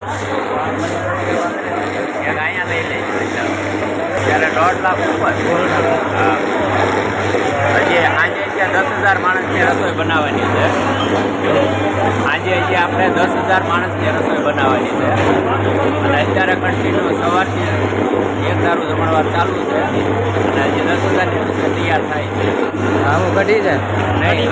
એક અહીંયા લઈ લઈશું ત્યારે દોઢ લાખ ઉપર હજી આજે ત્યાં દસ હજાર માણસની રસોઈ બનાવવાની છે આજે હજી આપણે દસ હજાર માણસની રસોઈ બનાવવાની છે અને અત્યારે કન્ટિન્યુ સવારથી એક દારૂ જમણવાર ચાલુ છે અને હજી દસ હજારની રસોઈ તૈયાર થાય છે આવું ઘટી જાય નહીં.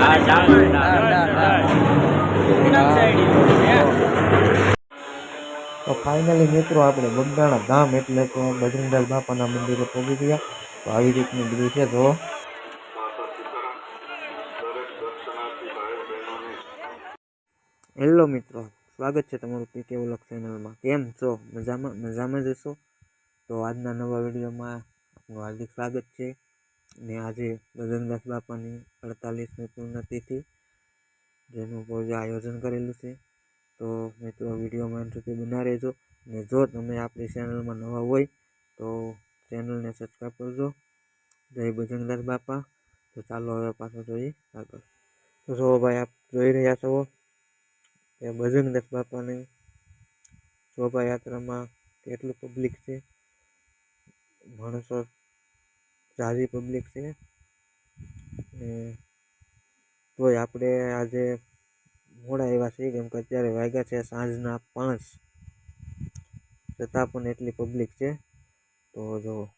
તો ફાઇનલી મિત્રો આપણે બગદાણા ધામ એટલે કે બજરંગદાસ બાપાના મંદિરે પહોંચી ગયા. તો આવી રીતનું બધું છે તો હેલો મિત્રો, સ્વાગત છે તમારું પીકે વ્લોગ ચેનલમાં. કેમ છો? મજામાં મજામાં જ હશો? તો આજના નવા વિડીયોમાં આપનું હાર્દિક સ્વાગત છે. ને આજે બજરંગદાસ બાપાની અડતાલીસમી પૂર્ણતિથિ જેનું ભોજ આયોજન કરેલું છે. તો મિત્રો વિડીયોમાં અંત સુધી બના રહેજો. ને જો તમે આપણી ચેનલમાં નવા હોય, તો ચેનલને સબસ્ક્રાઈબ કરજો. જય બજરંગદાસ બાપા. તો ચાલો હવે પાછો જોઈએ આગળ. તો જો ભાઈ, આપ જોઈ રહ્યા છો કે બજરંગદાસ બાપાની શોભાયાત્રામાં કેટલું પબ્લિક છે? માણસો સારી પબ્લિક છે. ને તોય આપણે આજે મોડા એવા છે કેમ કે અત્યારે વાગ્યા છે સાંજના પાંચ. છતાં પણ એટલી પબ્લિક છે. તો જો.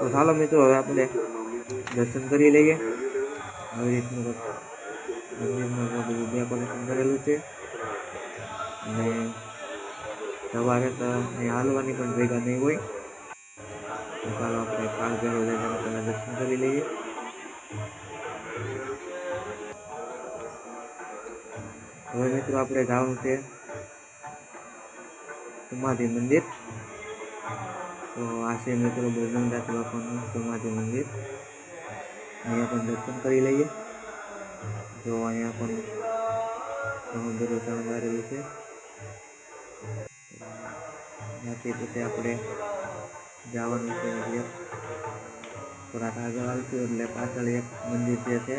તો ચાલો મિત્રો, હવે આપણે દર્શન કરી લઈએ. આવી રીતનું મંદિરમાં બધું ડેકોરેશન કરેલું છે. અને સવારે તો હાલવાની પણ ભેગા નહીં હોય. ચાલો આપણે ભેરો જઈને દર્શન કરી લઈએ. હવે મિત્રો આપણે જવાનું છે સમાધિ મંદિર. તો આ છે મિત્રો બજરંગદાસ બાપાનું સમાધિ મંદિર. અહીંયા પણ દર્શન કરી લઈએ. જો અહીંયા પણ ઘણું બધું છે. ત્યાંથી પછી આપણે જવાનું છે એટલે થોડાક આગળ આવશું એટલે પાછળ એક મંદિર જે છે,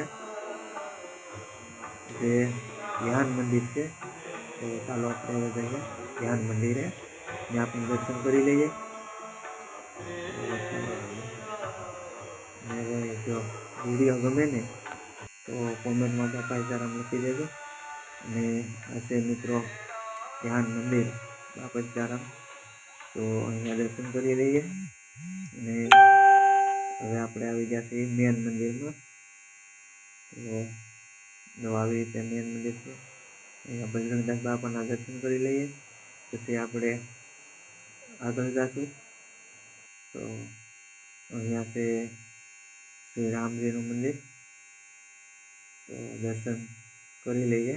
જે ધ્યાન મંદિર છે તો ચાલો આપણે જઈએ ધ્યાન મંદિરે ત્યાં આપણે દર્શન કરી લઈએ હવે જો વીડિયો ગમે ને તો કોમેન્ટમાં બાપા જરામ લખી દેજો અને છે મિત્રો ધ્યાન મંદિર બાપા જરામ તો અહીંયા દર્શન કરી લઈએ અને હવે આપણે આવી ગયા છીએ મેન મંદિરમાં તો આવી રીતે મેન મંદિર છે અહીંયા બજરંગદાસ બાપાના દર્શન કરી લઈએ. પછી આપણે આગળ જશું. તો અહીંયા છે શ્રી રામજીનું મંદિર. તો દર્શન કરી લઈએ.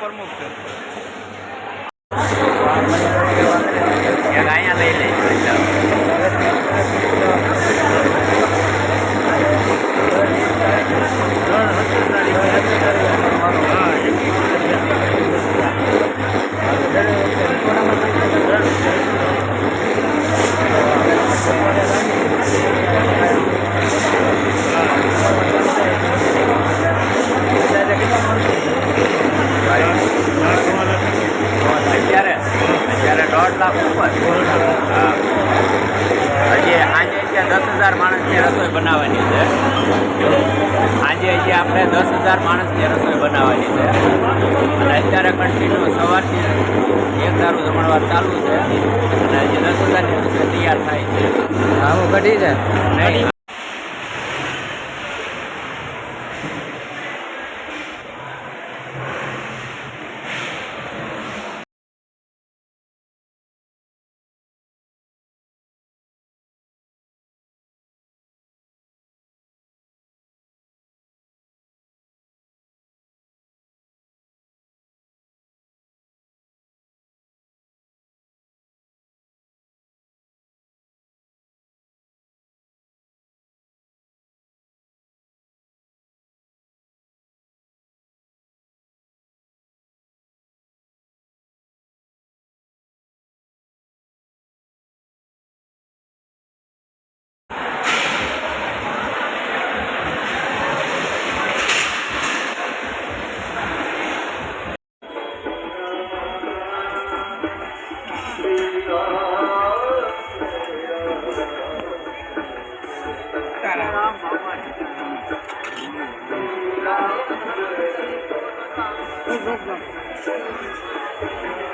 কর্মস্থল છે આજે હજી આપણે દસ હજાર માણસની રસોઈ બનાવવાની છે. અને અત્યારે કન્ટિન્યુ સવારથી એક દારૂ જમણવાર ચાલુ છે. અને હજી દસ હજારની રસોઈ તૈયાર થાય છે. આવું ઘટી જાય? กันนะลูกๆ